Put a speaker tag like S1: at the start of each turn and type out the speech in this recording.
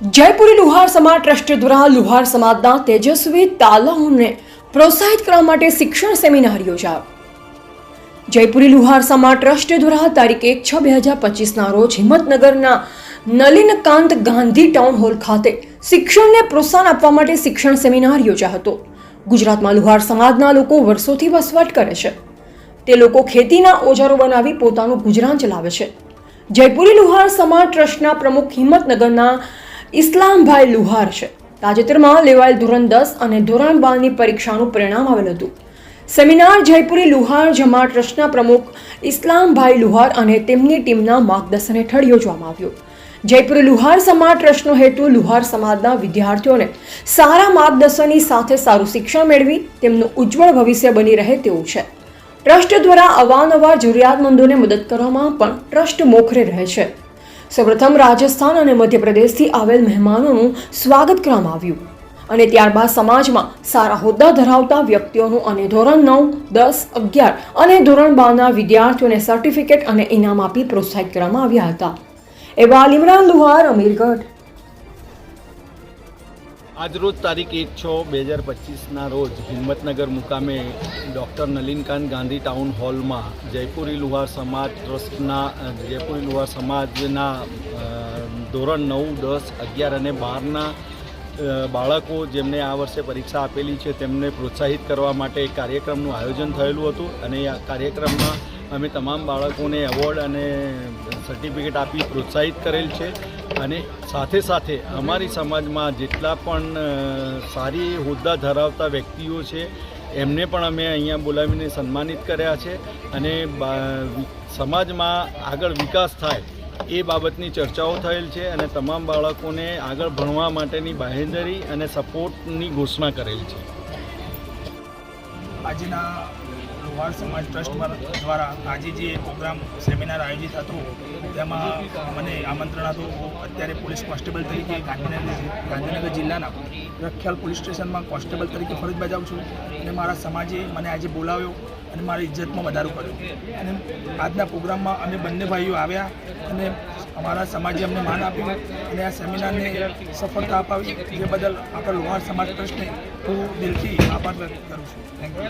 S1: જયપુરી લુહાર સમાજ ટ્રસ્ટ દ્વારા લુહાર સમાજના તેજસ્વી તાલાઓને પ્રોત્સાહિત કરવા માટે શિક્ષણ સેમિનાર યોજાયો. જયપુરી લુહાર સમાજ ટ્રસ્ટ દ્વારા તારીખ એક છ બે હજાર પચીસના રોજ હિંમતનગરના નલિનકાંત ગાંધી ટાઉન હોલ ખાતે શિક્ષણને પ્રોત્સાહન આપવા માટે શિક્ષણ સેમિનાર યોજાયો હતો. ગુજરાતમાં લુહાર સમાજના લોકો વર્ષોથી વસવાટ કરે છે. તે લોકો ખેતીના ઓજારો બનાવી પોતાનું ગુજરાન ચલાવે છે. જયપુરી લુહાર સમાજ ટ્રસ્ટના પ્રમુખ હિંમતનગરના ઇસ્લામભાઈ લુહાર છે. તાજેતરમાં લેવાયેલ ધોરણ દસ અને ધોરણ બારની પરીક્ષાનું પરિણામ આવેલ હતું. સેમિનાર જયપુરી લુહાર જમા ટ્રસ્ટના પ્રમુખ ઇસ્લામભાઈ લુહાર અને તેમની ટીમના માર્ગદર્શન હેઠળ યોજવામાં આવ્યો. જયપુર લુહાર સમાજ ટ્રસ્ટનો હેતુ લુહાર સમાજના વિદ્યાર્થીઓને સારા માર્ગદર્શનની સાથે સારું શિક્ષણ મેળવી, તેમનું ઉજ્જવળ ભવિષ્ય બની રહે તેવું છે. ટ્રસ્ટ દ્વારા અવારનવાર જરૂરિયાતમંદોને મદદ કરવામાં પણ ટ્રસ્ટ મોખરે રહે છે. સૌપ્રથમ રાજસ્થાન અને મધ્યપ્રદેશથી આવેલ મહેમાનોનું સ્વાગત કરવામાં આવ્યું. અને ત્યારબાદ સમાજમાં સારા હોદ્દા ધરાવતા વ્યક્તિઓનું અને ધોરણ નવ, દસ, અગિયાર અને ધોરણ બારના વિદ્યાર્થીઓને સર્ટિફિકેટ અને ઇનામ આપી પ્રોત્સાહિત કરવામાં આવ્યા હતા. એવા લીમરાન લુહાર, અમીરગઢ.
S2: આજરોજ તારીખ એક છ બે હજાર પચીસના રોજ હિંમતનગર મુકામે ડૉક્ટર નલિનકાંત ગાંધી ટાઉન હોલમાં જયપુરી લુહાર સમાજ ટ્રસ્ટના જયપુરી લુહાર સમાજના ધોરણ નવ, દસ, અગિયાર અને બારના બાળકો જેમને આ વર્ષે પરીક્ષા આપેલી છે તેમને પ્રોત્સાહિત કરવા માટે એક કાર્યક્રમનું આયોજન થયેલું હતું અને આ કાર્યક્રમમાં અમે તમામ બાળકોને એવોર્ડ અને સર્ટિફિકેટ આપી પ્રોત્સાહિત કરેલ છે. અને સાથે સાથે અમારી સમાજમાં જેટલા પણ સારી હોદ્દા ધરાવતા વ્યક્તિઓ છે, એમને પણ અમે અહીંયા બોલાવીને સન્માનિત કર્યા છે. અને સમાજમાં આગળ વિકાસ થાય એ બાબતની ચર્ચાઓ થયેલ છે અને તમામ બાળકોને આગળ ભણવા માટેની બાહેંધરી અને સપોર્ટની ઘોષણા કરેલ છે.
S3: આજના લોહાર સમાજ ટ્રસ્ટ દ્વારા આજે જે પ્રોગ્રામ, સેમિનાર આયોજિત હતો, તેમાં મને આમંત્રણ હતું. અત્યારે પોલીસ કોન્સ્ટેબલ તરીકે ગાંધીનગર ગાંધીનગર જિલ્લાના રખિયાલ પોલીસ સ્ટેશનમાં કોન્સ્ટેબલ તરીકે ફરજ બજાવું છું અને મારા સમાજે મને આજે બોલાવ્યો અને મારી ઇજ્જતમાં વધારો કર્યો. અને આજના પ્રોગ્રામમાં અમે બંને ભાઈઓ આવ્યા અને અમારા સમાજે અમને માન આપ્યું અને આ સેમિનારને સફળતા અપાવી, જે બદલ આપણા લોહાર સમાજ ટ્રસ્ટને હું દિલથી આભાર વ્યક્ત કરું છું. Thank you